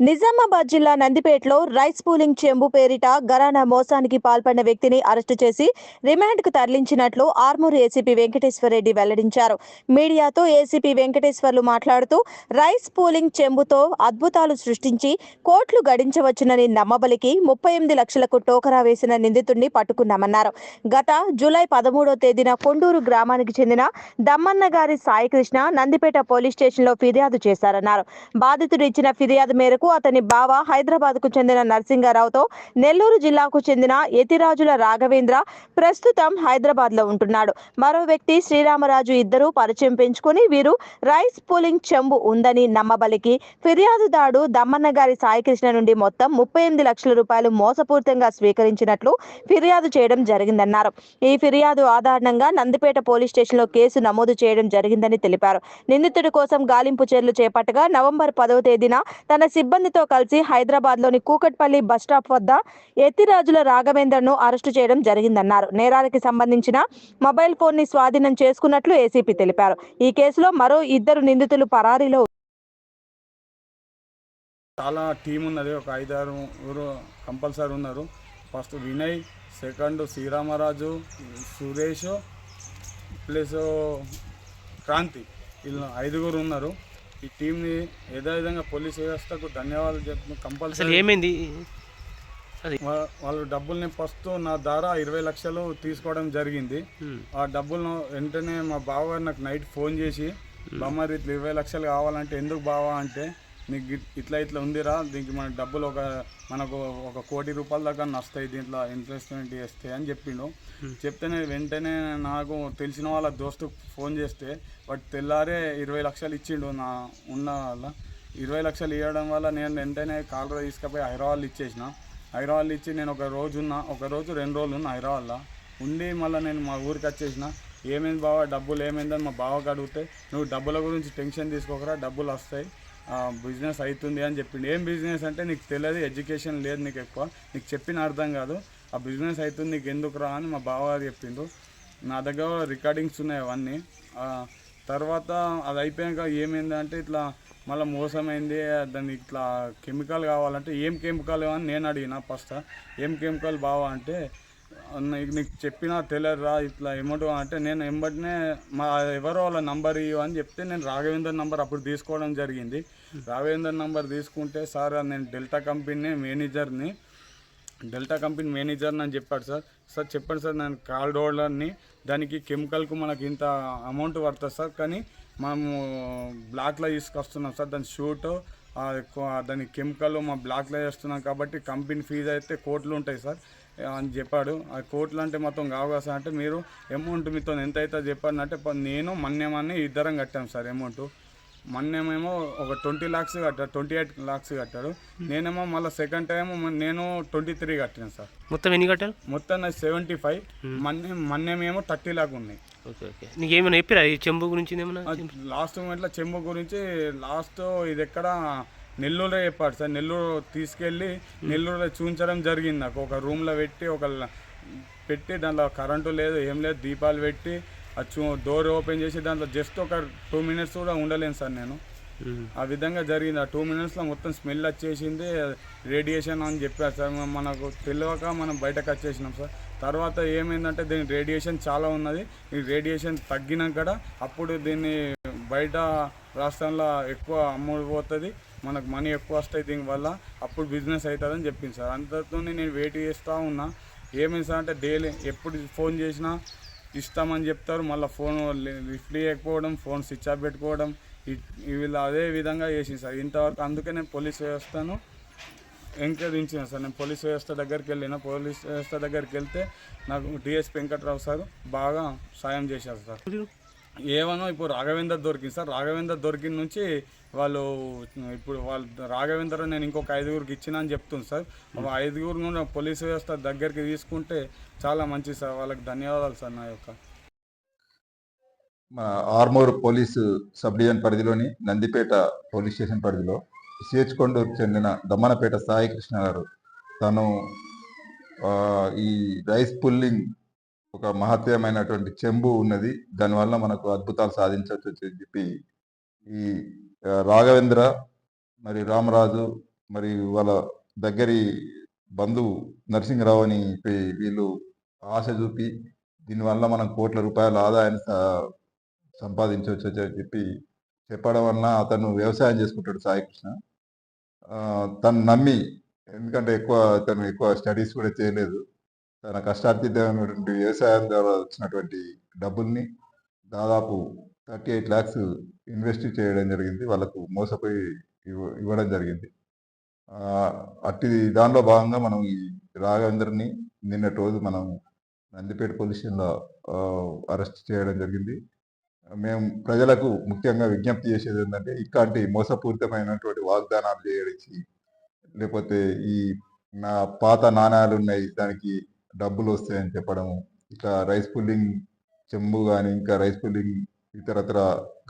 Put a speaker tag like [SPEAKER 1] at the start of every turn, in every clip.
[SPEAKER 1] నిజామాబాద్ జిల్లా నందిపేటలో rice pooling చెంబు పేరిట గరానా మోసానికి పాల్పడిన వ్యక్తిని అరెస్టు చేసి రిమాండ్కు తరలించినట్లు ఆర్మూరు ఏసీపీ వెంకటేశ్వరరెడ్డి వెల్లడించారు. మీడియాతో ఏసీపీ వెంకటేశ్వర్లు మాట్లాడుతూ రైస్ పూలింగ్ చెంబుతో అద్భుతాలు సృష్టించి కోట్లు గడించవచ్చునని నమ్మబలికి ముప్పై ఎనిమిది లక్షలకు టోకరా వేసిన నిందితుడిని పట్టుకున్నామన్నారు. గత జూలై పదమూడో తేదీన కొండూరు గ్రామానికి చెందిన దమ్మన్న గారి సాయికృష్ణ నందిపేట పోలీస్ స్టేషన్లో ఫిర్యాదు చేశారన్నారు. బాధితుడు ఇచ్చిన ఫిర్యాదు మేరకు అతని బావ హైదరాబాద్కు చెందిన నరసింగారావుతో నెల్లూరు జిల్లాకు చెందిన యతిరాజుల రాఘవేంద్ర ప్రస్తుతం హైదరాబాద్లో ఉంటున్నాడు. మరో వ్యక్తి శ్రీరామరాజు ఇద్దరు పరిచయం పెంచుకొని వీరు రైస్ పూలింగ్ చెంబు ఉందని నమ్మబలికి. ఫిర్యాదుదాడు దమ్మన్న గారి సాయికృష్ణ నుండి మొత్తం ముప్పై ఎనిమిది లక్షల రూపాయలు మోసపూరితంగా స్వీకరించినట్లు ఫిర్యాదు చేయడం జరిగిందన్నారు. ఈ ఫిర్యాదు ఆధారంగా నందిపేట పోలీస్ స్టేషన్లో కేసు నమోదు చేయడం జరిగిందని తెలిపారు. నిందితుడి కోసం గాలింపు చర్యలు చేపట్టగా నవంబర్ పదవ తేదీన తన సిబ్బందితో కలిసి హైదరాబాద్లోని కూకట్పల్లి బస్టాప్ వద్ద ఎత్తిరాజుల రాఘవేంద్రను అరెస్టు చేయడం జరిగిందన్నారు. నేరానికి సంబంధించిన మొబైల్ ఫోన్ని స్వాధీనం చేసుకున్నట్లు ఏసీపీ తెలిపారు. ఈ కేసులో మరో ఇద్దరు నిందితులు పరారీలో
[SPEAKER 2] చాలా టీం ఉన్నది. ఒక ఐదారు కంపల్సరీ ఉన్నారు. First Vinay second Sriramaraju Suresh plus Kranthi. వీళ్ళు ఐదుగురు ఉన్నారు. ఈ టీంని ఏదో విధంగా పోలీస్ వ్యవస్థకు ధన్యవాదాలు చెప్తూ కంపల్సరీ
[SPEAKER 3] ఏమైంది?
[SPEAKER 2] వాళ్ళు డబ్బుల్ని ఫస్ట్ నా ద్వారా ఇరవై లక్షలు తీసుకోవడం జరిగింది. ఆ డబ్బులను వెంటనే మా బావగారు నాకు నైట్ ఫోన్ చేసి ఇట్లా ఇరవై లక్షలు కావాలంటే ఎందుకు బావా? అంటే నీకు ఇట్- ఇట్లా ఇట్లా ఉందిరా దీనికి మన డబ్బులు ఒక మనకు ఒక కోటి రూపాయల దాకా వస్తాయి దీంట్లో ఇన్వెస్ట్మెంట్ చేస్తే అని చెప్పిండు. చెప్తేనే వెంటనే నాకు తెలిసిన వాళ్ళ దోస్తు ఫోన్ చేస్తే వాడు తెల్లారే ఇరవై లక్షలు ఇచ్చిండు నా ఉన్న వాళ్ళ. ఇరవై లక్షలు ఇవ్వడం వల్ల నేను వెంటనే కాలర తీసుకుపోయి హైదరాబాద్ ఇచ్చేసిన. హైదరాబాద్ ఇచ్చి నేను ఒక రోజు ఉన్నా ఒక రోజు రెండు రోజులు ఉన్నా హైదరాబాద్లో. ఉండి మళ్ళీ నేను మా ఊరికి వచ్చేసిన. ఏమైంది బావ డబ్బులు ఏమైందని మా బావకి అడిగితే నువ్వు డబ్బుల గురించి టెన్షన్ తీసుకోకరా డబ్బులు వస్తాయి. బిజినెస్ అవుతుంది అని చెప్పిండు. ఏం బిజినెస్ అంటే నీకు తెలియదు ఎడ్యుకేషన్ లేదు నీకు ఎక్కువ. నీకు చెప్పిన అర్థం కాదు. ఆ బిజినెస్ అవుతుంది నీకు ఎందుకు రా అని మా బావగారు చెప్పిండు. నా దగ్గర రికార్డింగ్స్ ఉన్నాయి అవన్నీ. తర్వాత అది అయిపోయాక ఏమైందంటే ఇట్లా మళ్ళీ మోసమైంది దాన్ని ఇట్లా కెమికల్ కావాలంటే ఏం కెమికల్ అని నేను అడిగిన ఫస్ట్ ఏం కెమికల్ బావా అంటే నీకు నీకు చెప్పినా తెలియదురా ఇట్లా అమౌంట్ అంటే నేను ఎంబటినే మా ఎవరో వాళ్ళ నంబర్ ఇవ్వు అని చెప్తే నేను రాఘవేందర్ నంబర్ అప్పుడు తీసుకోవడం జరిగింది. రాఘవేందర్ నంబర్ తీసుకుంటే సార్ నేను డెల్టా కంపెనీ మేనేజర్ని డెల్టా కంపెనీ మేనేజర్ అని చెప్పాడు సార్. సార్ చెప్పండి సార్ నేను కాల్ డోలర్ని దానికి కెమికల్కు మనకి ఇంత అమౌంట్ పడుతుంది సార్ కానీ మనము బ్లాక్లో తీసుకొస్తున్నాం సార్ దాని షూట్ దాని కెమికల్ మా బ్లాక్లో చేస్తున్నాం కాబట్టి కంపెనీ ఫీజు అయితే కోట్లు ఉంటాయి సార్. అని చెప్పాడు. ఆ కోట్లు అంటే మొత్తం కావు కదా సార్ అంటే మీరు అమౌంట్ మీతో ఎంత అవుతుందో చెప్పండి అంటే నేను మన్యమని ఇద్దరం కట్టాం సార్ అమౌంట్ మొన్నేమో ఒక ట్వంటీ లాక్స్ కట్టాడు ట్వంటీ ఎయిట్ లాక్స్ కట్టాడు నేనేమో మళ్ళీ సెకండ్ టైం నేను ట్వంటీ త్రీ కట్టాను సార్.
[SPEAKER 3] మొత్తం ఎన్ని కట్టారు?
[SPEAKER 2] మొత్తం సెవెంటీ ఫైవ్ మన్నే మన్నేమేమో థర్టీ లాక్ ఉన్నాయి.
[SPEAKER 3] Okay okay. నీకు ఏమైనా చెప్పిరా? ఈ చెంబు గురించి
[SPEAKER 2] లాస్ట్ మూమెంట్లో చెంబు గురించి లాస్ట్ ఇది ఎక్కడ నెల్లూరులో చెప్పాడు సార్. నెల్లూరు తీసుకెళ్ళి నెల్లూరులో చూపించడం జరిగింది నాకు. ఒక రూమ్లో పెట్టి ఒక పెట్టి దాంట్లో కరెంటు లేదు ఏం లేదు దీపాలు పెట్టి ఆ చూ డోర్ ఓపెన్ చేసి దాంట్లో జస్ట్ ఒక టూ మినిట్స్ కూడా ఉండలేను సార్ నేను. ఆ విధంగా జరిగింది. ఆ టూ మినిట్స్లో మొత్తం స్మెల్ వచ్చేసింది రేడియేషన్ అని చెప్పారు సార్. మనకు తెలియక మనం బయటకు వచ్చేసినాం సార్. తర్వాత ఏమైందంటే దీని రేడియేషన్ చాలా ఉన్నది. ఈ రేడియేషన్ తగ్గినాక అప్పుడు దీన్ని బయట రాష్ట్రంలో ఎక్కువ అమ్ముడుపోతుంది మనకు మనీ ఎక్కువ వస్తాయి దీనివల్ల అప్పుడు బిజినెస్ అవుతుందని చెప్పింది సార్. అంతతో నేను వెయిట్ చేస్తూ ఉన్నా. ఏమైంది సార్ అంటే డైలీ ఎప్పుడు ఫోన్ చేసినా ఇస్తామని చెప్తారు. మళ్ళీ ఫోన్ లిఫ్ట్ చేయకపోవడం ఫోన్ స్విచ్ ఆఫ్ పెట్టుకోవడం వీళ్ళు అదే విధంగా చేసింది సార్. ఇంతవరకు అందుకే నేను పోలీస్ వ్యవస్థను ఎంకరించిన సార్. నేను పోలీస్ వ్యవస్థ దగ్గరికి వెళ్ళిన పోలీస్ వ్యవస్థ దగ్గరికి వెళ్తే నాకు డిఎస్పీ వెంకట్రావు సార్ బాగా సాయం చేశారు సార్. ఏమనో ఇప్పుడు రాఘవేందర్ దొరికింది సార్. రాఘవేందర్ దొరికిన నుంచి వాళ్ళు ఇప్పుడు వాళ్ళు రాఘవేందర్ నేను ఇంకొక ఐదుగురికి ఇచ్చిన అని చెప్తుంది సార్. ఐదుగురు నుండి పోలీస్ వ్యవస్థ దగ్గరికి తీసుకుంటే చాలా మంచిది సార్. వాళ్ళకి ధన్యవాదాలు సార్ నా యొక్క.
[SPEAKER 4] మన ఆర్మూర్ పోలీసు సబ్ డివిజన్ పరిధిలోని నందిపేట పోలీస్ స్టేషన్ పరిధిలో సిహెచ్ కొండూరుకు చెందిన దమ్మనపేట సాయి కృష్ణ గారు తను ఈ రైస్ పుల్లింగ్ ఒక మహత్యమైనటువంటి చెంబు ఉన్నది. దానివల్ల మనకు అద్భుతాలు సాధించవచ్చు అని చెప్పి ఈ రాఘవేంద్ర మరి రామరాజు మరి వాళ్ళ దగ్గరి బంధువు నరసింహరావు అని వీళ్ళు ఆశ చూపి దీనివల్ల మనం కోట్ల రూపాయల ఆదాయాన్ని సంపాదించవచ్చు అని చెప్పి చెప్పడం వలన అతను వ్యవసాయం చేసుకుంటాడు సాయికృష్ణ తను నమ్మి ఎందుకంటే ఎక్కువ తను ఎక్కువ స్టడీస్ కూడా చేయలేదు. తన కష్టార్జితమైనటువంటి వ్యవసాయం ద్వారా వచ్చినటువంటి డబ్బుల్ని దాదాపు థర్టీ ఎయిట్ ల్యాక్స్ ఇన్వెస్ట్ చేయడం జరిగింది. వాళ్ళకు మోసపోయి ఇవ్వ- ఇవ్వడం జరిగింది. అట్టి దానిలో భాగంగా మనం ఈ రాఘవేంద్రని నిన్నటి రోజు మనం నందిపేట పోలీస్ స్టేషన్లో అరెస్ట్ చేయడం జరిగింది. మేము ప్రజలకు ముఖ్యంగా విజ్ఞప్తి చేసేది ఏంటంటే ఇట్లాంటి మోసపూరితమైనటువంటి వాగ్దానాలు చేయడిచి లేకపోతే ఈ నా పాత నాణ్యాలు ఉన్నాయి దానికి డబ్బులు వస్తాయని చెప్పడము ఇట్లా రైస్ పుల్లింగ్ చెంబు కానీ ఇంకా రైస్ పుల్లింగ్ ఇతరత్ర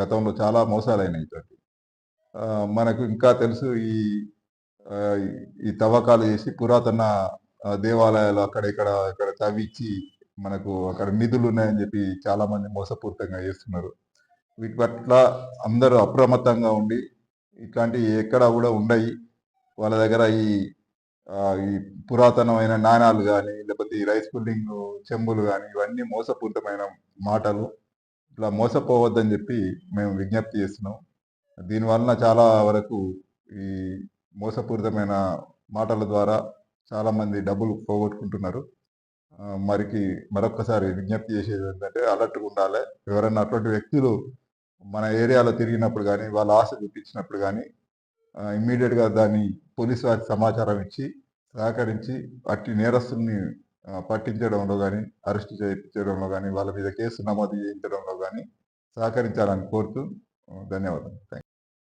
[SPEAKER 4] గతంలో చాలా మోసాలైనాయి ఇటువంటి మనకు ఇంకా తెలుసు ఈ ఈ తవ్వకాలు చేసి పురాతన దేవాలయాలు అక్కడ ఇక్కడ ఇక్కడ తవ్విచ్చి మనకు అక్కడ నిధులు ఉన్నాయని చెప్పి చాలామంది మోసపూరితంగా చేస్తున్నారు. వీటి పట్ల అందరూ అప్రమత్తంగా ఉండి ఇట్లాంటివి ఎక్కడ కూడా ఉండయి. వాళ్ళ దగ్గర ఈ ఈ పురాతనమైన నాణాలు కానీ లేకపోతే ఈ రైస్ పుల్లింగ్ చెంబులు కానీ ఇవన్నీ మోసపూరితమైన మాటలు. ఇట్లా మోసపోవద్దని చెప్పి మేము విజ్ఞప్తి చేస్తున్నాం. దీనివలన చాలా వరకు ఈ మోసపూరితమైన మాటల ద్వారా చాలామంది డబ్బులు పోగొట్టుకుంటున్నారు. మరికి మరొకసారి విజ్ఞప్తి చేసేది ఏంటంటే అలర్ట్గా ఉండాలి. ఎవరైనా అటువంటి వ్యక్తులు మన ఏరియాలో తిరిగినప్పుడు కానీ వాళ్ళ ఆశ చూపించినప్పుడు కానీ ఇమ్మీడియట్గా దాన్ని పోలీసు వారికి సమాచారం ఇచ్చి సహకరించి అట్టి నేరస్తుల్ని పట్టించడంలో కానీ అరెస్ట్ చేయించడంలో కానీ వాళ్ళ మీద కేసు నమోదు చేయించడంలో కానీ సహకరించాలని కోరుతూ ధన్యవాదాలు. Thank you